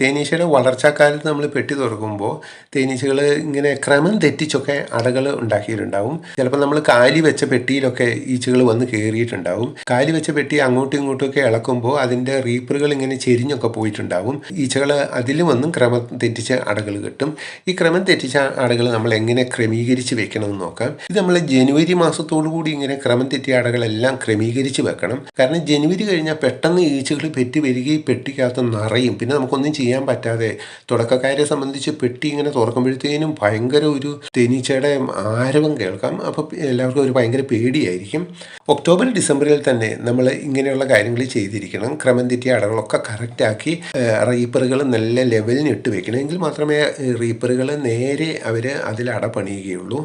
തേനീച്ചയുടെ വളർച്ചാക്കാലത്ത് നമ്മൾ പെട്ടി തുറക്കുമ്പോൾ തേനീച്ചകൾ ഇങ്ങനെ ക്രമം തെറ്റിച്ചൊക്കെ അടകൾ ഉണ്ടാക്കിയിട്ടുണ്ടാവും. ചിലപ്പോൾ നമ്മൾ കാലി വെച്ച പെട്ടിയിലൊക്കെ ഈച്ചകൾ വന്ന് കയറിയിട്ടുണ്ടാവും. കാലി വെച്ച പെട്ടി അങ്ങോട്ടും ഇങ്ങോട്ടും ഒക്കെ ഇളക്കുമ്പോൾ അതിന്റെ റീപ്പറുകൾ ഇങ്ങനെ ചെരിഞ്ഞൊക്കെ പോയിട്ടുണ്ടാവും. ഈച്ചകൾ അതിൽ വന്നും ക്രമം തെറ്റിച്ച അടകൾ കിട്ടും. ഈ ക്രമം തെറ്റിച്ച അടകൾ നമ്മൾ എങ്ങനെ ക്രമീകരിച്ച് വെക്കണമെന്ന് നോക്കാം. ഇത് നമ്മൾ ജനുവരി മാസത്തോടു കൂടി ഇങ്ങനെ ക്രമം തെറ്റിയ അടകളെല്ലാം ക്രമീകരിച്ച് വെക്കണം. കാരണം ജനുവരി കഴിഞ്ഞാൽ പെട്ടെന്ന് ഈച്ചകൾ പെറ്റി വരികയും പെട്ടിക്കകത്ത് നിറയും. പിന്നെ നമുക്കൊന്നും ചെയ്യാൻ പറ്റാതെ തുടക്കക്കാരെ സംബന്ധിച്ച് പെട്ടി ഇങ്ങനെ തുറക്കുമ്പോഴത്തേനും ഭയങ്കര ഒരു തേനീച്ചയുടെ ആരവം കേൾക്കാം. അപ്പോൾ എല്ലാവർക്കും ഒരു ഭയങ്കര പേടിയായിരിക്കും. ഒക്ടോബർ ഡിസംബറിൽ തന്നെ നമ്മൾ ഇങ്ങനെയുള്ള കാര്യങ്ങൾ ചെയ്തിരിക്കണം. ക്രമം തെറ്റിയ അടകളൊക്കെ കറക്റ്റാക്കി റീപ്പറുകൾ നല്ല ലെവലിന് ഇട്ട് വെക്കണം. എങ്കിൽ മാത്രമേ റീപ്പറുകൾ നേരെ അവർ അതിൽ അട പണിയുകയുള്ളൂ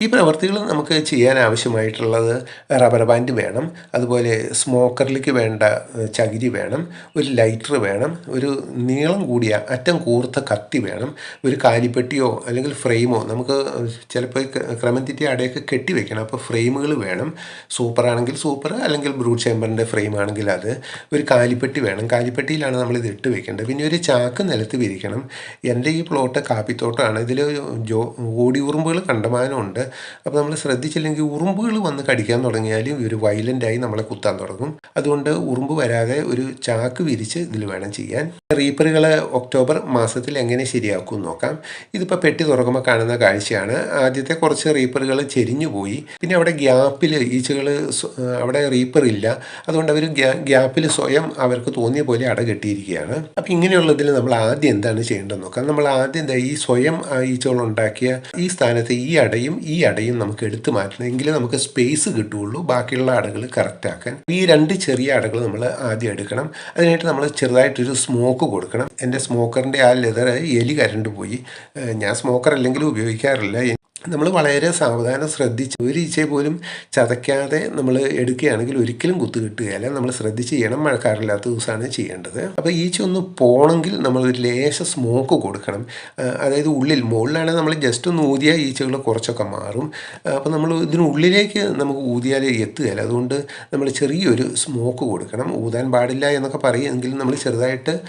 ഈ പ്രവർത്തികൾ നമുക്ക് ചെയ്യാൻ ആവശ്യമായിട്ടുള്ളത് റബ്ബർ ബാൻഡ് വേണം അതുപോലെ സ്മോക്കറിലേക്ക് വേണ്ട ചകിരി വേണം ഒരു ലൈറ്റർ വേണം ഒരു നീളം കൂടിയ അറ്റം കൂർത്ത കത്തി വേണം ഒരു കാലിപ്പെട്ടിയോ അല്ലെങ്കിൽ ഫ്രെയിമോ നമുക്ക് ചിലപ്പോൾ ക്രമം തെറ്റിയ അടയൊക്കെ കെട്ടി വെക്കണം. അപ്പോൾ ഫ്രെയിമുകൾ വേണം. സൂപ്പർ ആണെങ്കിൽ സൂപ്പർ അല്ലെങ്കിൽ ബ്രൂഡ് ചേമ്പറിന്റെ ഫ്രെയിം ആണെങ്കിൽ അത്. ഒരു കാലിപ്പെട്ടി വേണം. കാലിപ്പെട്ടിയിലാണ് ഇത് ഇട്ട് വെക്കേണ്ടത്. പിന്നെ ഒരു ചാക്ക് നിലത്ത് വിരിക്കണം. എന്റെ ഈ പ്ലോട്ട് കാപ്പിത്തോട്ടമാണ് ഇതിൽ ജോ ഓടിയുറുമ്പുകൾ കണ്ടമാനമുണ്ട് അപ്പോൾ നമ്മൾ ശ്രദ്ധിച്ചില്ലെങ്കിൽ ഉറുമ്പുകൾ വന്ന് കടിക്കാൻ തുടങ്ങിയാലും ഇവർ വയലന്റായി നമ്മളെ കുത്താൻ തുടങ്ങും. അതുകൊണ്ട് ഉറുമ്പ് വരാതെ ഒരു ചാക്ക് വിരിച്ച് ഇതിൽ വേണം ചെയ്യാൻ. റീപ്പറുകളെ ഒക്ടോബർ മാസത്തിൽ എങ്ങനെ ശരിയാക്കും നോക്കാം. ഇതിപ്പോൾ പെട്ടി തുറക്കുമ്പോൾ കാണുന്ന കാഴ്ചയാണ്. ആദ്യത്തെ കുറച്ച് റീപ്പറുകൾ ചെരിഞ്ഞു പോയി. പിന്നെ അവിടെ ഗ്യാപ്പിൽ ഈച്ചകൾ അവിടെ റീപ്പർ ഇല്ല. അതുകൊണ്ട് അവർ ഗ്യാപ്പിൽ സ്വയം അവർക്ക് തോന്നിയ പോലെ അട കെട്ടിയിരിക്കുകയാണ്. അപ്പോൾ ഇങ്ങനെയുള്ളതിൽ നമ്മൾ ആദ്യം എന്താണ് ചെയ്യേണ്ടതെന്ന് നോക്കാം. നമ്മൾ ആദ്യം ഈ സ്വയം ഈച്ചകൾ ഉണ്ടാക്കിയ ഈ സ്ഥാനത്ത് ഈ അടയും ഈ അടയും നമുക്ക് എടുത്തു മാറ്റണം. എങ്കിലേ നമുക്ക് സ്പേസ് കിട്ടുകയുള്ളൂ. ബാക്കിയുള്ള അടകൾ കറക്റ്റാക്കാൻ ഈ രണ്ട് ചെറിയ അടകൾ നമ്മൾ ആദ്യം എടുക്കണം. അതിനായിട്ട് നമ്മൾ ചെറുതായിട്ടൊരു സ്മോക്ക് കൊടുക്കണം. എന്റെ സ്മോക്കറിന്റെ ആ ലെതർ എലി കരണ്ട് പോയി. ഞാൻ സ്മോക്കർ അല്ലെങ്കിലും ഉപയോഗിക്കാറില്ല. നമ്മൾ വളരെ സാവധാനം ശ്രദ്ധിച്ച് ഒരു ഈച്ചയെ പോലും ചതയ്ക്കാതെ നമ്മൾ എടുക്കുകയാണെങ്കിൽ ഒരിക്കലും കുത്തു കിട്ടുകയില്ല. നമ്മൾ ശ്രദ്ധിച്ച് ചെയ്യണം. മഴക്കാറില്ലാത്ത ദിവസമാണ് ചെയ്യേണ്ടത്. അപ്പോൾ ഈച്ച ഒന്ന് പോകണമെങ്കിൽ നമ്മൾ ഒരു ലേശ സ്മോക്ക് കൊടുക്കണം. അതായത് ഉള്ളിൽ മുകളിലാണെങ്കിൽ നമ്മൾ ജസ്റ്റ് ഒന്ന് ഊതിയാൽ ഈച്ചകൾ കുറച്ചൊക്കെ മാറും. അപ്പോൾ നമ്മൾ ഇതിനുള്ളിലേക്ക് നമുക്ക് ഊതിയാൽ എത്തുകയില്ല. അതുകൊണ്ട് നമ്മൾ ചെറിയൊരു സ്മോക്ക് കൊടുക്കണം. ഊതാൻ പാടില്ല എന്നൊക്കെ പറയുമെങ്കിലും നമ്മൾ ചെറുതായിട്ട്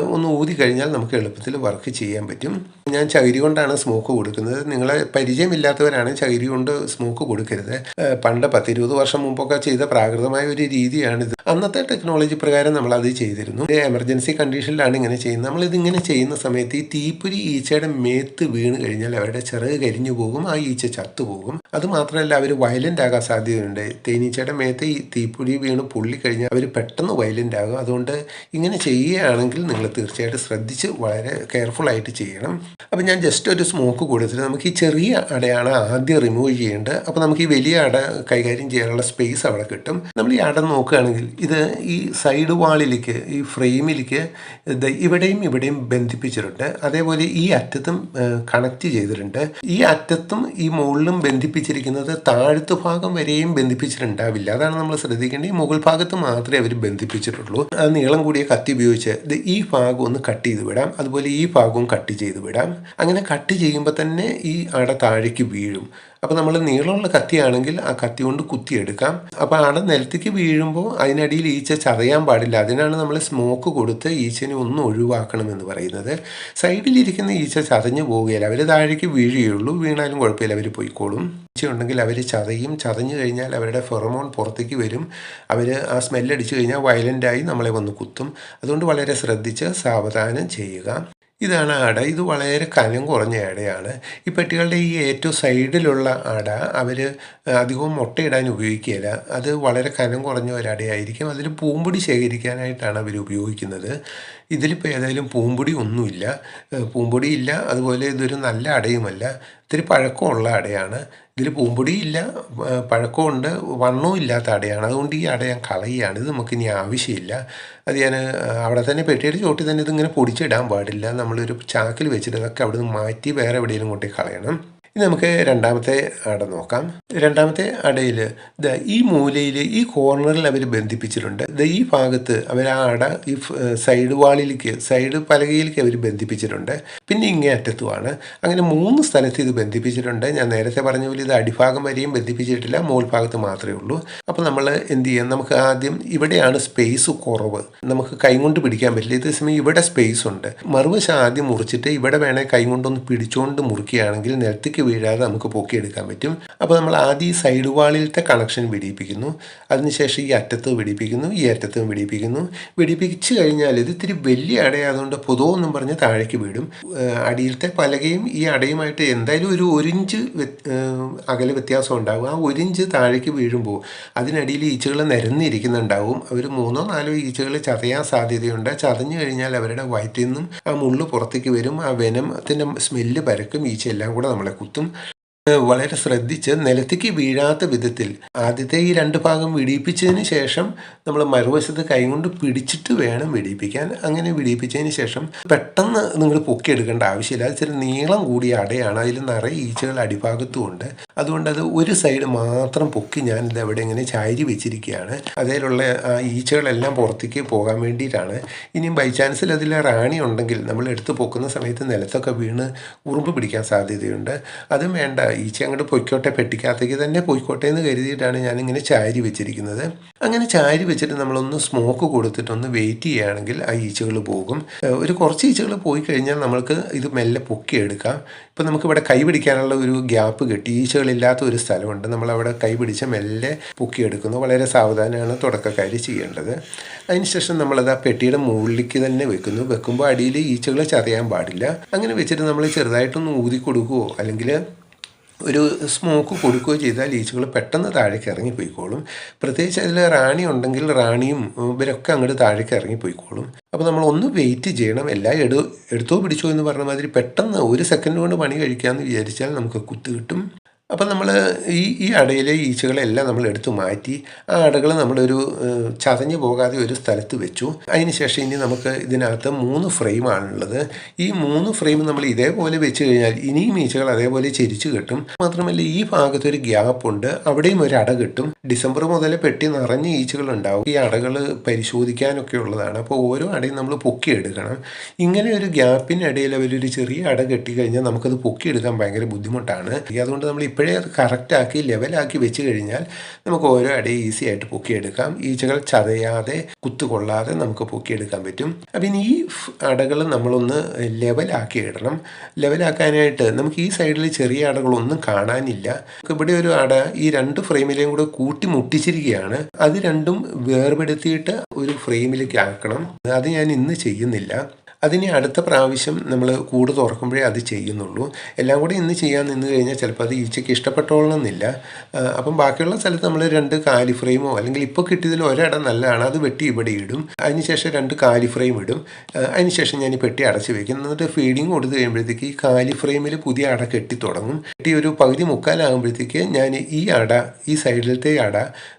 ഒന്ന് ഊതി കഴിഞ്ഞാൽ നമുക്ക് എളുപ്പത്തിൽ വർക്ക് ചെയ്യാൻ പറ്റും. ഞാൻ ചകിരി കൊണ്ടാണ് സ്മോക്ക് കൊടുക്കുന്നത്. നിങ്ങളെ പരിചയമില്ലാത്തവരാണ് ചകിരി കൊണ്ട് സ്മോക്ക് കൊടുക്കരുത്. പണ്ട് പത്തിരുപത് വർഷം മുമ്പൊക്കെ ചെയ്ത പ്രാകൃതമായ ഒരു രീതിയാണിത്. അന്നത്തെ ടെക്നോളജി പ്രകാരം നമ്മൾ അത് ചെയ്തിരുന്നു എമർജൻസി കണ്ടീഷനിലാണ് ഇങ്ങനെ ചെയ്യുന്നത്. നമ്മൾ ഇതിങ്ങനെ ചെയ്യുന്ന സമയത്ത് ഈ തീപ്പൊരി ഈച്ചയുടെ മേത്ത് വീണ് കഴിഞ്ഞാൽ അവരുടെ ചിറക് കരിഞ്ഞു പോകും ആ ഈച്ച ചത്തുപോകും അത് മാത്രമല്ല അവർ വയലന്റ് ആകാൻ സാധ്യതയുണ്ട്. തേനീച്ചയുടെ മേത്ത് ഈ തീപ്പൊരി വീണ് പൊള്ളി കഴിഞ്ഞാൽ അവർ പെട്ടെന്ന് വയലന്റ് ആകും. അതുകൊണ്ട് ഇങ്ങനെ ചെയ്യുകയാണെങ്കിൽ നിങ്ങൾ തീർച്ചയായിട്ടും ശ്രദ്ധിച്ച് വളരെ കെയർഫുൾ ആയിട്ട് ചെയ്യണം. അപ്പം ഞാൻ ജസ്റ്റ് ഒരു സ്മോക്ക് കൊടുത്തിട്ട് നമുക്ക് ഈ ചെറിയ അടയാണ് ആദ്യം റിമൂവ് ചെയ്യേണ്ടത്. അപ്പോൾ നമുക്ക് ഈ വലിയ അട കൈകാര്യം ചെയ്യാനുള്ള സ്പേസ് അവിടെ കിട്ടും. നമ്മൾ ഈ അട നോക്കുകയാണെങ്കിൽ ഇത് ഈ സൈഡ് വാളിലേക്ക് ഈ ഫ്രെയിമിലേക്ക് ഇവിടെയും ഇവിടെയും ബന്ധിപ്പിച്ചിട്ടുണ്ട്. അതേപോലെ ഈ അറ്റത്തും കണക്ട് ചെയ്തിട്ടുണ്ട്. ഈ അറ്റത്തും ഈ മുകളിലും ബന്ധിപ്പിച്ചിരിക്കുന്നത് താഴത്തു ഭാഗം വരെയും ബന്ധിപ്പിച്ചിട്ടുണ്ടാവില്ല. അതാണ് നമ്മൾ ശ്രദ്ധിക്കേണ്ടത്. ഈ മുകൾ ഭാഗത്ത് മാത്രമേ അവർ ബന്ധിപ്പിച്ചിട്ടുള്ളൂ. അത് നീളം കൂടിയ കത്തി ഉപയോഗിച്ച് ഈ ഭാഗം ഒന്ന് കട്ട് ചെയ്ത് വിടാം. അതുപോലെ ഈ ഭാഗവും കട്ട് ചെയ്ത് വിടാം. അങ്ങനെ കട്ട് ചെയ്യുമ്പോൾ തന്നെ ഈ അട താഴേക്ക് വീഴും. അപ്പോൾ നമ്മൾ നീളമുള്ള കത്തിയാണെങ്കിൽ ആ കത്തി കൊണ്ട് കുത്തിയെടുക്കാം. അപ്പോൾ ആടെ നിലത്തേക്ക് വീഴുമ്പോൾ അതിനടിയിൽ ഈച്ച ചതയാൻ പാടില്ല. അതിനാണ് നമ്മൾ സ്മോക്ക് കൊടുത്ത് ഈച്ചനെ ഒന്ന് ഒഴിവാക്കണമെന്ന് പറയുന്നത്. സൈഡിലിരിക്കുന്ന ഈച്ച ചതഞ്ഞു പോവുകയില്ല. അവർ താഴേക്ക് വീഴുകയുള്ളൂ. വീണാലും കുഴപ്പമില്ല. അവർ പോയിക്കോളും. ഉണ്ടെങ്കിൽ അവർ ചതയും. ചതഞ്ഞു കഴിഞ്ഞാൽ അവരുടെ ഫെറമോൺ പുറത്തേക്ക് വരും. അവർ ആ സ്മെല്ലടിച്ചു കഴിഞ്ഞാൽ വയലന്റായി നമ്മളെ വന്ന് കുത്തും. അതുകൊണ്ട് വളരെ ശ്രദ്ധിച്ച് സാവധാനം ചെയ്യുക. ഇതാണ് അട ഇത് വളരെ കനം കുറഞ്ഞ അടയാണ് ഈ പെട്ടികളുടെ ഈ ഏറ്റവും സൈഡിലുള്ള അട അവർ അധികവും മുട്ടയിടാൻ ഉപയോഗിക്കുകയില്ല. അത് വളരെ കനം കുറഞ്ഞ ഒരടയായിരിക്കും. അതിൽ പൂമ്പൊടി ശേഖരിക്കാനായിട്ടാണ് അവർ ഉപയോഗിക്കുന്നത്. ഇതിലിപ്പോൾ ഏതായാലും പൂമ്പൊടി ഒന്നുമില്ല. പൂമ്പൊടിയില്ല അതുപോലെ ഇതൊരു നല്ല അടയുമല്ല. ഇത്തിരി പഴക്കമുള്ള അടയാണ്. ഇതിൽ പൂമ്പൊടിയില്ല പഴക്കമുണ്ട് വണ്ണവും ഇല്ലാത്ത അടയാണ്. അതുകൊണ്ട് ഈ അട ഞാൻ കളയുകയാണ്. ഇത് നമുക്കിനി ആവശ്യമില്ല. അത് ഞാൻ അവിടെ തന്നെ പെട്ടിയുടെ ചോട്ടിൽ തന്നെ ഇതിങ്ങനെ പൊടിച്ചിടാൻ പാടില്ല. നമ്മളൊരു ചാക്കിൽ വെച്ചിട്ട് ഇതൊക്കെ അവിടെ നിന്ന് മാറ്റി വേറെ എവിടെയെങ്കിലും കൊണ്ടേ കളയണം. ഇനി നമുക്ക് രണ്ടാമത്തെ അട നോക്കാം. രണ്ടാമത്തെ അടയിൽ ഈ മൂലയിൽ ഈ കോർണറിൽ അവർ ബന്ധിപ്പിച്ചിട്ടുണ്ട്. ദ ഈ ഭാഗത്ത് അവർ ആ അട ഈ സൈഡ് വാളിലേക്ക് സൈഡ് പലകയിലേക്ക് അവർ ബന്ധിപ്പിച്ചിട്ടുണ്ട്. പിന്നെ ഇങ്ങേ അറ്റത്തുമാണ്. അങ്ങനെ മൂന്ന് സ്ഥലത്ത് ഇത് ബന്ധിപ്പിച്ചിട്ടുണ്ട്. ഞാൻ നേരത്തെ പറഞ്ഞ പോലെ ഇത് അടിഭാഗം വരെയും ബന്ധിപ്പിച്ചിട്ടില്ല മോൾ ഭാഗത്ത് മാത്രമേ ഉള്ളൂ. അപ്പോൾ നമ്മൾ എന്ത് ചെയ്യാം? നമുക്ക് ആദ്യം ഇവിടെയാണ് സ്പേസ് കുറവ്. നമുക്ക് കൈകൊണ്ട് പിടിക്കാൻ പറ്റില്ല. ഇതേ സമയം ഇവിടെ സ്പേസ് ഉണ്ട്. മറുവശം ആദ്യം മുറിച്ചിട്ട് ഇവിടെ വേണേൽ കൈ കൊണ്ടൊന്ന് പിടിച്ചുകൊണ്ട് മുറിക്കുകയാണെങ്കിൽ നിലത്തേക്ക് വീഴാതെ നമുക്ക് പൊക്കിയെടുക്കാൻ പറ്റും. അപ്പോൾ നമ്മൾ ആദ്യം ഈ സൈഡ് വാളിലത്തെ കണക്ഷൻ പിടിപ്പിക്കുന്നു അതിനുശേഷം ഈ അറ്റത്ത് പിടിപ്പിക്കുന്നു ഈ അറ്റത്തും പിടിപ്പിക്കുന്നു പിടിപ്പിച്ച് കഴിഞ്ഞാൽ ഇത് ഇത്തിരി വലിയ അടയായതുകൊണ്ട് പൊതുവെന്നും പറഞ്ഞ് താഴേക്ക് വീടും അടിയിലത്തെ പലകയും ഈ അടയുമായിട്ട് എന്തായാലും ഒരു ഒരിഞ്ച് അകലെ വ്യത്യാസം ഉണ്ടാകും ആ ഒരിഞ്ച് താഴേക്ക് വീഴുമ്പോൾ അതിനടിയിൽ ഈച്ചകൾ നിരന്നിരിക്കുന്നുണ്ടാവും. അവർ മൂന്നോ നാലോ ഈച്ചകൾ ചതയാൻ സാധ്യതയുണ്ട്. ചതഞ്ഞു കഴിഞ്ഞാൽ അവരുടെ വയറ്റിൽ നിന്നും ആ മുള്ള് പുറത്തേക്ക് വരും. ആ വെനത്തിന്റെ സ്മെല്ല് പരക്കും. ഈച്ച എല്ലാം കൂടെ നമ്മളെ കുത്തും. фактом, വളരെ ശ്രദ്ധിച്ച് നിലത്തേക്ക് വീഴാത്ത വിധത്തിൽ ആദ്യത്തെ ഈ രണ്ട് ഭാഗം വിടിയിപ്പിച്ചതിന് ശേഷം നമ്മൾ മറുവശത്ത് കൈകൊണ്ട് പിടിച്ചിട്ട് വേണം വിടിയിപ്പിക്കാൻ. അങ്ങനെ വിടിയിപ്പിച്ചതിന് ശേഷം പെട്ടെന്ന് നിങ്ങൾ പൊക്കിയെടുക്കേണ്ട ആവശ്യമില്ല. അത് ചില നീളം കൂടിയ അടയാണ്. അതിൽ നിറയെ ഈച്ചകൾ അടിഭാഗത്തും ഉണ്ട് അതുകൊണ്ട് അത് ഒരു സൈഡ് മാത്രം പൊക്കി ഞാനിത് അവിടെ ഇങ്ങനെ ചാരി വെച്ചിരിക്കുകയാണ്. അതിലുള്ള ആ ഈച്ചകളെല്ലാം പുറത്തേക്ക് പോകാൻ വേണ്ടിയിട്ടാണ്. ഇനിയും ബൈ ചാൻസിൽ അതിൽ റാണി ഉണ്ടെങ്കിൽ നമ്മൾ എടുത്ത് പൊക്കുന്ന സമയത്ത് നിലത്തൊക്കെ വീണ് ഉറുമ്പ് പിടിക്കാൻ സാധ്യതയുണ്ട്. അതും വേണ്ട. ഈച്ച അങ്ങോട്ട് പൊയ്ക്കോട്ടെ പെട്ടിക്കകത്തേക്ക് തന്നെ പൊയ്ക്കോട്ടെ എന്ന് കരുതിയിട്ടാണ് ഞാനിങ്ങനെ ചാരി വെച്ചിരിക്കുന്നത്. അങ്ങനെ ചാരി വെച്ചിട്ട് നമ്മളൊന്ന് സ്മോക്ക് കൊടുത്തിട്ടൊന്ന് വെയിറ്റ് ചെയ്യുകയാണെങ്കിൽ ആ ഈച്ചകൾ പോകും. ഒരു കുറച്ച് ഈച്ചകൾ പോയി കഴിഞ്ഞാൽ നമ്മൾക്ക് ഇത് മെല്ലെ പൊക്കിയെടുക്കാം. ഇപ്പം നമുക്കിവിടെ കൈ പിടിക്കാനുള്ള ഒരു ഗ്യാപ്പ് കിട്ടി. ഈച്ചകളില്ലാത്ത ഒരു സ്ഥലമുണ്ട്. നമ്മളവിടെ കൈ പിടിച്ച് മെല്ലെ പൊക്കിയെടുക്കുന്നു. വളരെ സാവധാനമാണ് തുടക്കക്കാർ ചെയ്യേണ്ടത്. അതിനുശേഷം നമ്മളത് ആ പെട്ടിയുടെ മുകളിലേക്ക് തന്നെ വെക്കുന്നു. വെക്കുമ്പോൾ അടിയിൽ ഈച്ചകൾ ചതയാൻ പാടില്ല. അങ്ങനെ വെച്ചിട്ട് നമ്മൾ ചെറുതായിട്ടൊന്ന് ഊതി കൊടുക്കുകയോ അല്ലെങ്കിൽ ഒരു സ്മോക്ക് കൊടുക്കുകയോ ചെയ്താൽ ഈച്ചകൾ പെട്ടെന്ന് താഴേക്ക് ഇറങ്ങിപ്പോയിക്കോളും. പ്രത്യേകിച്ച് അതിൽ റാണി ഉണ്ടെങ്കിൽ റാണിയും ഇവരൊക്കെ അങ്ങോട്ട് താഴേക്ക് ഇറങ്ങിപ്പോയിക്കോളും. അപ്പോൾ നമ്മൾ ഒന്ന് വെയിറ്റ് ചെയ്യണം. എല്ലാ എടു എടുത്തോ പിടിച്ചോ എന്ന് പറഞ്ഞ മാതിരി പെട്ടെന്ന് ഒരു സെക്കൻഡ് കൊണ്ട് പണി കഴിക്കാമെന്ന് വിചാരിച്ചാൽ നമുക്ക് കുത്ത് കിട്ടും. അപ്പം നമ്മൾ ഈ ഈ അടയിലെ ഈച്ചകളെല്ലാം നമ്മൾ എടുത്തു മാറ്റി ആ അടകൾ നമ്മളൊരു ചതഞ്ഞു പോകാതെ ഒരു സ്ഥലത്ത് വെച്ചു. അതിനുശേഷം ഇനി നമുക്ക് ഇതിനകത്ത് മൂന്ന് ഫ്രെയിമാണുള്ളത്. ഈ മൂന്ന് ഫ്രെയിം നമ്മൾ ഇതേപോലെ വെച്ച് കഴിഞ്ഞാൽ ഇനിയും ഈച്ചകൾ അതേപോലെ ചിരിച്ചു കിട്ടും. മാത്രമല്ല ഈ ഭാഗത്ത് ഒരു ഗ്യാപ്പ് ഉണ്ട് അവിടെയും ഒരു അട കിട്ടും. ഡിസംബർ മുതൽ പെട്ടി നിറഞ്ഞ ഈച്ചകൾ ഉണ്ടാവും ഈ അടകൾ പരിശോധിക്കാനൊക്കെ ഉള്ളതാണ്. അപ്പോൾ ഓരോ അടയും നമ്മൾ പൊക്കിയെടുക്കണം. ഇങ്ങനെ ഒരു ഗ്യാപ്പിനിടയിൽ അവരൊരു ചെറിയ അട കെട്ടിക്കഴിഞ്ഞാൽ നമുക്കത് പൊക്കിയെടുക്കാൻ ഭയങ്കര ബുദ്ധിമുട്ടാണ്. അതുകൊണ്ട് നമ്മൾ ഇപ്പോഴേ അത് കറക്റ്റാക്കി ലെവലാക്കി വെച്ച് കഴിഞ്ഞാൽ നമുക്ക് ഓരോ അടയും ഈസി ആയിട്ട് പൊക്കിയെടുക്കാം. ഈച്ചകൾ ചതയാതെ കുത്തുകൊള്ളാതെ നമുക്ക് പൊക്കിയെടുക്കാൻ പറ്റും. അപ്പം ഇനി ഈ അടകൾ നമ്മളൊന്ന് ലെവലാക്കി ഇടണം. ലെവലാക്കാനായിട്ട് നമുക്ക് ഈ സൈഡിൽ ചെറിയ അടകളൊന്നും കാണാനില്ല. ഇവിടെ ഒരു അട ഈ രണ്ട് ഫ്രെയിമിലെയും കൂടെ കൂട്ടി മുട്ടിച്ചിരിക്കുകയാണ്. അത് രണ്ടും വേർപെടുത്തിയിട്ട് ഒരു ഫ്രെയിമിലേക്ക് ആക്കണം. അത് ഞാൻ ഇന്ന് ചെയ്യുന്നില്ല. അതിന് അടുത്ത പ്രാവശ്യം നമ്മൾ കൂട് തുറക്കുമ്പോഴേ അത് ചെയ്യുന്നുള്ളൂ. എല്ലാം കൂടി ഇന്ന് ചെയ്യാൻ നിന്ന് കഴിഞ്ഞാൽ ചിലപ്പോൾ അത് ഈച്ചയ്ക്ക് ഇഷ്ടപ്പെട്ടോളണമെന്നില്ല. അപ്പം ബാക്കിയുള്ള സ്ഥലത്ത് നമ്മൾ രണ്ട് കാലിഫ്രെയിമോ അല്ലെങ്കിൽ ഇപ്പോൾ കിട്ടിയതിൽ ഒരിടം നല്ലതാണ്. അത് വെട്ടി ഇവിടെ ഇടും. അതിനുശേഷം രണ്ട് കാലിഫ്രെയിം ഇടും. അതിനുശേഷം ഞാൻ ഈ പെട്ടി അടച്ച് വെക്കും. എന്നിട്ട് ഫീഡിങ് കൊടുത്തു കഴിയുമ്പോഴത്തേക്ക് ഈ കാലി ഫ്രെയിമിൽ പുതിയ അട കെട്ടി തുടങ്ങും. കെട്ടി ഒരു പകുതി മുക്കാലാകുമ്പോഴത്തേക്ക് ഞാൻ ഈ അട ഈ സൈഡിലത്തെ അട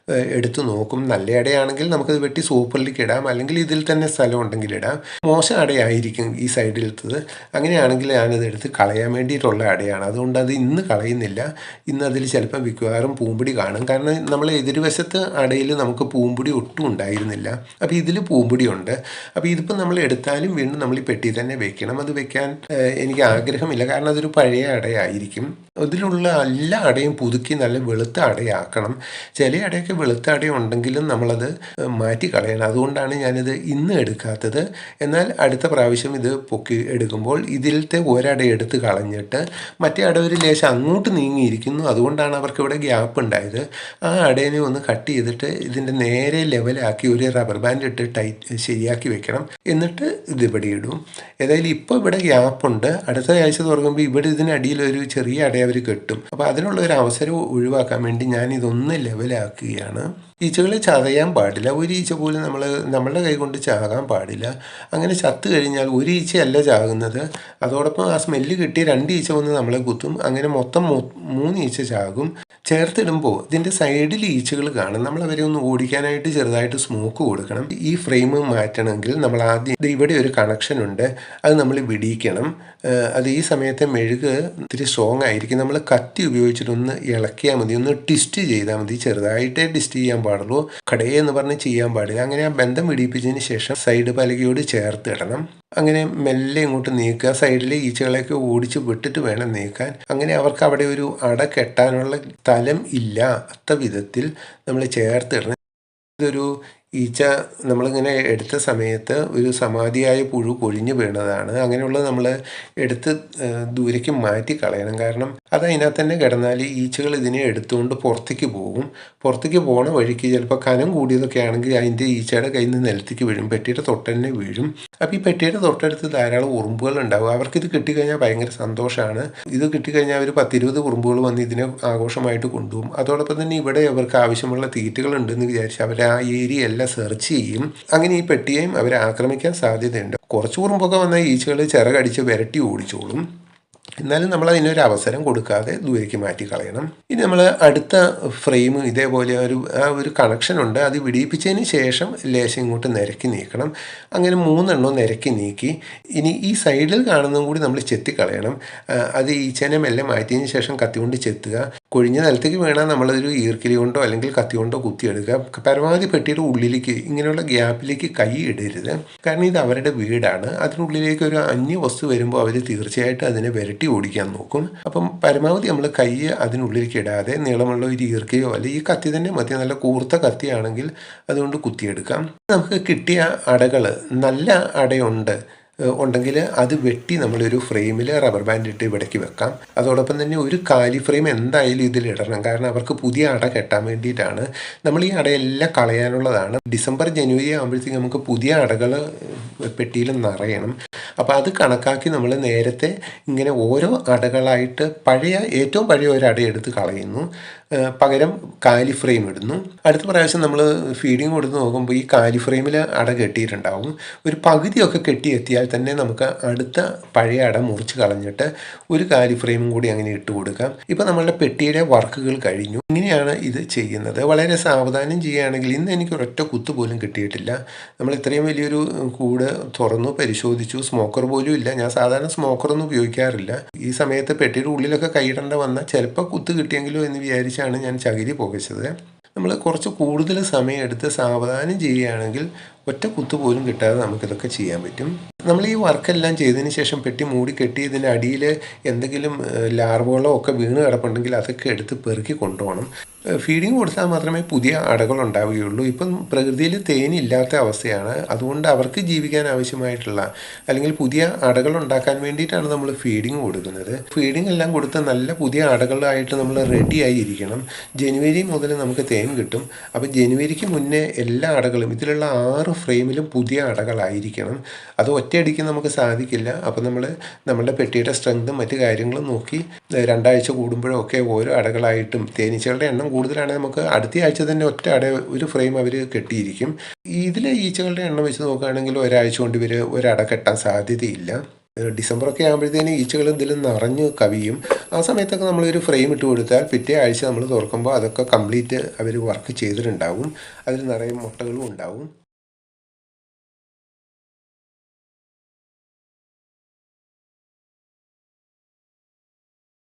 എടുത്തു നോക്കും. നല്ല അടയാണെങ്കിൽ നമുക്കത് വെട്ടി സൂപ്പറിലേക്ക് ഇടാം അല്ലെങ്കിൽ ഇതിൽ തന്നെ സ്ഥലം ഉണ്ടെങ്കിൽ ഇടാം. മോശം അടയായിരിക്കും ഈ സൈഡിലത്തത് അങ്ങനെയാണെങ്കിൽ ഞാനത് എടുത്ത് കളയാൻ വേണ്ടിയിട്ടുള്ള അടയാണ്. അതുകൊണ്ട് അത് ഇന്ന് കളയുന്നില്ല. ഇന്ന് അതിൽ ചിലപ്പോൾ മിക്കവാറും പൂമ്പൊടി കാണും. കാരണം നമ്മൾ എതിർവശത്ത് അടയിൽ നമുക്ക് പൂമ്പൊടി ഒട്ടും ഉണ്ടായിരുന്നില്ല. അപ്പോൾ ഇതിൽ പൂമ്പൊടി ഉണ്ട്. അപ്പോൾ ഇതിപ്പോൾ നമ്മൾ എടുത്താലും വീണ്ടും നമ്മൾ ഈ പെട്ടി തന്നെ വെക്കണം. അത് വെക്കാൻ എനിക്ക് ആഗ്രഹമില്ല. കാരണം അതൊരു പഴയ അടയായിരിക്കും. അതിലുള്ള എല്ലാ അടയും പുതുക്കി നല്ല വെളുത്ത അടയാക്കണം. ചില അടയൊക്കെ വെളുത്ത അട ഉണ്ടെങ്കിലും നമ്മളത് മാറ്റി കളയണം. അതുകൊണ്ടാണ് ഞാനിത് ഇന്ന് എടുക്കാത്തത്. എന്നാൽ അടുത്ത പ്രാവശ്യം ഇത് പൊക്കി എടുക്കുമ്പോൾ ഇതിലത്തെ ഒരട എടുത്ത് കളഞ്ഞിട്ട് മറ്റേ അട ഒരു ലേശം അങ്ങോട്ട് നീങ്ങിയിരിക്കുന്നു. അതുകൊണ്ടാണ് അവർക്ക് ഇവിടെ ഗ്യാപ്പ് ഉണ്ടായത്. ആ അടേനെ ഒന്ന് കട്ട് ചെയ്തിട്ട് ഇതിന്റെ നേരെ ലെവലാക്കി ഒരു റബ്ബർ ബാൻഡ് ഇട്ട് ടൈറ്റ് ശരിയാക്കി വെക്കണം. എന്നിട്ട് ഇത് ഇവിടെ ഇടും. ഏതായാലും ഇപ്പോൾ ഇവിടെ ഗ്യാപ്പുണ്ട് അടുത്ത ആഴ്ച തുറക്കുമ്പോൾ ഇവിടെ ഇതിനടിയിൽ ഒരു ചെറിയ അട അവർ കെട്ടും. അപ്പോൾ അതിനുള്ള ഒരു അവസരം ഒഴിവാക്കാൻ വേണ്ടി ഞാൻ ഇതൊന്ന് ലെവലാക്കുകയാണ്. ഈച്ചകളെ ചതയാൻ പാടില്ല. ഒരു ഈച്ച പോലും നമ്മൾ നമ്മളുടെ കൈ കൊണ്ട് ചാകാൻ പാടില്ല. അങ്ങനെ ചത്തു കഴിഞ്ഞാൽ ഒരു ഈച്ചയല്ല ചാകുന്നത്. അതോടൊപ്പം ആ സ്മെല്ല് കിട്ടിയ രണ്ട് ഈച്ച വന്ന് നമ്മളെ കുത്തും. അങ്ങനെ മൊത്തം മൂന്ന് ഈച്ച ചാകും. ചേർത്തിടുമ്പോൾ ഇതിന്റെ സൈഡിൽ ഈച്ചകൾ കാണും. നമ്മൾ അവരെ ഒന്ന് ഓടിക്കാനായിട്ട് ചെറുതായിട്ട് സ്മോക്ക് കൊടുക്കണം. ഈ ഫ്രെയിം മാറ്റണമെങ്കിൽ നമ്മൾ ആദ്യം ഇവിടെ ഒരു കണക്ഷൻ ഉണ്ട്. അത് നമ്മൾ വിടിയിക്കണം. അത് ഈ സമയത്തെ മെഴുക് ഇത്തിരി സ്ട്രോങ് ആയിരിക്കും. നമ്മൾ കത്തി ഉപയോഗിച്ചിട്ടൊന്ന് ഇളക്കിയാൽ മതി. ഒന്ന് ട്വിസ്റ്റ് ചെയ്താൽ മതി. ചെറുതായിട്ടേ ട്വിസ്റ്റ് ചെയ്യാൻ പാടുള്ളൂ. കടയെ എന്ന് പറഞ്ഞ് ചെയ്യാൻ പാടില്ല. അങ്ങനെ ആ ബന്ധം വിടിയിപ്പിച്ചതിന് ശേഷം സൈഡ് പലകയോട് ചേർത്ത് ഇടണം അങ്ങനെ മെല്ലെ ഇങ്ങോട്ട് നീക്കുക സൈഡിലെ ഈച്ചകളെയൊക്കെ ഓടിച്ച് വിട്ടിട്ട് വേണം നീക്കാൻ. അങ്ങനെ അവർക്ക് അവിടെ ഒരു അട കെട്ടാനുള്ള തലം ഇല്ലാത്ത വിധത്തിൽ നമ്മൾ ചേർത്തിടണം ഇതൊരു ഈച്ച നമ്മളിങ്ങനെ എടുത്ത സമയത്ത് ഒരു സമാധിയായ പുഴു കൊഴിഞ്ഞു വീണതാണ്. അങ്ങനെയുള്ള നമ്മൾ എടുത്ത് ദൂരേക്ക് മാറ്റി കളയണം. കാരണം അത് അതിനകത്ത് തന്നെ കിടന്നാൽ ഈച്ചകൾ ഇതിനെ എടുത്തുകൊണ്ട് പുറത്തേക്ക് പോകും. പുറത്തേക്ക് പോണ വഴിക്ക് ചിലപ്പോൾ കനം കൂടിയതൊക്കെ ആണെങ്കിൽ അതിന്റെ ഈച്ചയുടെ കയ്യിൽ നിന്ന് നിലത്തേക്ക് വീഴും. പെട്ടിയുടെ തൊട്ട് തന്നെ വീഴും. അപ്പോൾ ഈ പെട്ടിയുടെ തൊട്ടടുത്ത് ധാരാളം ഉറുമ്പുകൾ ഉണ്ടാവും. അവർക്കിത് കിട്ടിക്കഴിഞ്ഞാൽ ഭയങ്കര സന്തോഷമാണ്. ഇത് കിട്ടിക്കഴിഞ്ഞാൽ അവർ പത്തിരുപത് ഉറുമ്പുകൾ വന്ന് ഇതിനെ ആഘോഷമായിട്ട് കൊണ്ടുപോകും. അതോടൊപ്പം തന്നെ ഇവിടെ അവർക്ക് ആവശ്യമുള്ള തീറ്റകൾ ഉണ്ടെന്ന് വിചാരിച്ച് അവർ ആ ഏരിയ എല്ലാം സെർച്ച് ചെയ്യും. അങ്ങനെ ഈ പെട്ടിയെയും അവർ ആക്രമിക്കാൻ സാധ്യതയുണ്ട്. കുറച്ച് കുറുമ്പൊക്കെ വന്ന ഈച്ചകൾ ചിറകടിച്ച് വിരട്ടി ഓടിച്ചോളും. എന്നാലും നമ്മൾ അതിനൊരു അവസരം കൊടുക്കാതെ ദൂരേക്ക് മാറ്റി കളയണം. ഇനി നമ്മൾ അടുത്ത ഫ്രെയിം ഇതേപോലെ ഒരു ആ ഒരു കണക്ഷൻ ഉണ്ട്. അത് വിടിയിപ്പിച്ചതിന് ശേഷം ലേശം ഇങ്ങോട്ട് നിരക്കി നീക്കണം. അങ്ങനെ മൂന്നെണ്ണം നിരക്കി നീക്കി. ഇനി ഈ സൈഡിൽ കാണുന്നതും കൂടി നമ്മൾ ചെത്തിക്കളയണം. കളയണം അത് ഈച്ചനെ മെല്ലെ മാറ്റിയതിന് ശേഷം കത്തി കൊണ്ട് ചെത്തുക. കൊഴിഞ്ഞ നിലത്തേക്ക് വീണാൽ നമ്മളതൊരു ഈർക്കിലി കൊണ്ടോ അല്ലെങ്കിൽ കത്തി കൊണ്ടോ കുത്തിയെടുക്കുക. പരമാവധി പെട്ടിയുടെ ഉള്ളിലേക്ക് ഇങ്ങനെയുള്ള ഗ്യാപ്പിലേക്ക് കൈ ഇടരുത്. കാരണം ഇത് അവരുടെ വീടാണ്. അതിനുള്ളിലേക്ക് ഒരു അന്യ വസ്തു വരുമ്പോൾ അവർ തീർച്ചയായിട്ടും അതിനെ വിരട്ടി ഓടിക്കാൻ നോക്കും. അപ്പം പരമാവധി നമ്മൾ കൈ അതിനുള്ളിലേക്ക് ഇടാതെ നീളമുള്ള ഒരു ഈർക്കയോ അല്ലെങ്കിൽ ഈ കത്തി തന്നെ മതി. നല്ല കൂർത്ത കത്തിയാണെങ്കിൽ അതുകൊണ്ട് കുത്തിയെടുക്കാം. നമുക്ക് കിട്ടിയ അടകൾ നല്ല അടയുണ്ട്. ഉണ്ടെങ്കിൽ അത് വെട്ടി നമ്മളൊരു ഫ്രെയിമിൽ റബ്ബർ ബാൻഡ് ഇട്ട് ഇവിടേക്ക് വെക്കാം. അതോടൊപ്പം തന്നെ ഒരു കാലി ഫ്രെയിം എന്തായാലും ഇതിൽ ഇടണം. കാരണം അവർക്ക് പുതിയ അട കെട്ടാൻ വേണ്ടിയിട്ടാണ് നമ്മൾ ഈ അടയെല്ലാം കളയാനുള്ളതാണ്. ഡിസംബർ ജനുവരി ആകുമ്പോഴത്തേക്ക് നമുക്ക് പുതിയ അടകൾ പെട്ടിയിൽ നിറയണം. അപ്പോൾ അത് കണക്കാക്കി നമ്മൾ നേരത്തെ ഇങ്ങനെ ഓരോ അടകളായിട്ട് പഴയ ഏറ്റവും പഴയ ഒരു അട എടുത്ത് കളയുന്നു. പകരം കാലി ഫ്രെയിം ഇടുന്നു. അടുത്ത പ്രാവശ്യം നമ്മൾ ഫീഡിങ് കൊടുത്ത് നോക്കുമ്പോൾ ഈ കാലി ഫ്രെയിമിൽ അട കെട്ടിയിട്ടുണ്ടാവും. ഒരു പകുതിയൊക്കെ കെട്ടിയെത്തിയാൽ തന്നെ നമുക്ക് അടുത്ത പഴയ അട മുറിച്ച് കളഞ്ഞിട്ട് ഒരു കാലി ഫ്രെയിമും കൂടി അങ്ങനെ ഇട്ട് കൊടുക്കാം. ഇപ്പോൾ നമ്മളുടെ പെട്ടിയുടെ വർക്കുകൾ കഴിഞ്ഞു. ഇങ്ങനെയാണ് ഇത് ചെയ്യുന്നത്. വളരെ സാവധാനം ചെയ്യുകയാണെങ്കിൽ ഇന്ന് എനിക്ക് ഒരൊറ്റ കുത്ത് പോലും കിട്ടിയിട്ടില്ല. നമ്മൾ ഇത്രയും വലിയൊരു കൂട് തുറന്നു പരിശോധിച്ചു. സ്മോക്കർ പോലും ഇല്ല. ഞാൻ സാധാരണ സ്മോക്കറൊന്നും ഉപയോഗിക്കാറില്ല. ഈ സമയത്ത് പെട്ടിയുടെ ഉള്ളിലൊക്കെ കൈയിടേണ്ട വന്നാൽ ചിലപ്പോൾ കുത്ത് കിട്ടിയെങ്കിലോ എന്ന് വിചാരിച്ചാണ് ഞാൻ ചകിരി പുകച്ചത്. നമ്മൾ കുറച്ച് കൂടുതൽ സമയം എടുത്ത് സാവധാനം ചെയ്യുകയാണെങ്കിൽ ഒറ്റ കുത്തു പോലും കിട്ടാതെ നമുക്കിതൊക്കെ ചെയ്യാൻ പറ്റും. നമ്മൾ ഈ വർക്കെല്ലാം ചെയ്തതിന് ശേഷം പെട്ടി മൂടി കെട്ടി ഇതിന്റെ അടിയിൽ എന്തെങ്കിലും ലാർവുകളോ ഒക്കെ വീണ് കിടപ്പുണ്ടെങ്കിൽ അതൊക്കെ എടുത്ത് പെറുക്കി കൊണ്ടുപോകണം. ഫീഡിങ് കൊടുത്താൽ മാത്രമേ പുതിയ അടകൾ ഉണ്ടാവുകയുള്ളൂ. ഇപ്പം പ്രകൃതിയിൽ തേനില്ലാത്ത അവസ്ഥയാണ്. അതുകൊണ്ട് അവർക്ക് ജീവിക്കാൻ ആവശ്യമായിട്ടുള്ള അല്ലെങ്കിൽ പുതിയ അടകൾ ഉണ്ടാക്കാൻ വേണ്ടിയിട്ടാണ് നമ്മൾ ഫീഡിങ് കൊടുക്കുന്നത്. ഫീഡിങ് എല്ലാം കൊടുത്ത് നല്ല പുതിയ അടകളായിട്ട് നമ്മൾ റെഡിയായി ഇരിക്കണം ജനുവരി മുതൽ നമുക്ക് തേൻ കിട്ടും. അപ്പോൾ ജനുവരിക്ക് മുന്നേ എല്ലാ അടകളും ഇതിലുള്ള ആറ് ഫ്രെയിമിലും പുതിയ അടകളായിരിക്കണം. അത് ഒറ്റയടിക്ക് നമുക്ക് സാധിക്കില്ല. അപ്പോൾ നമ്മൾ നമ്മുടെ പെട്ടിയുടെ സ്ട്രെങ്തും മറ്റ് കാര്യങ്ങളും നോക്കി രണ്ടാഴ്ച കൂടുമ്പോഴൊക്കെ ഓരോ അടകളായിട്ടും തേനീച്ചകളുടെ എണ്ണം കൂടുതലാണെങ്കിൽ നമുക്ക് അടുത്ത ആഴ്ച തന്നെ ഒറ്റ അട ഒരു ഫ്രെയിം അവർ കെട്ടിയിരിക്കും. ഇതിലെ ഈച്ചകളുടെ എണ്ണം വെച്ച് നോക്കുകയാണെങ്കിൽ ഒരാഴ്ച കൊണ്ട് ഇവർ ഒരട കെട്ടാൻ സാധ്യതയില്ല. ഡിസംബറൊക്കെ ആകുമ്പോഴത്തേന് ഈച്ചകൾ ഇതിൽ നിറഞ്ഞ് കവിയും. ആ സമയത്തൊക്കെ നമ്മളൊരു ഫ്രെയിം ഇട്ട് കൊടുത്താൽ പിറ്റേ ആഴ്ച നമ്മൾ തുറക്കുമ്പോൾ അതൊക്കെ കംപ്ലീറ്റ് അവർ വർക്ക് ചെയ്തിട്ടുണ്ടാവും. അതിൽ നിറയെ മുട്ടകളും ഉണ്ടാവും.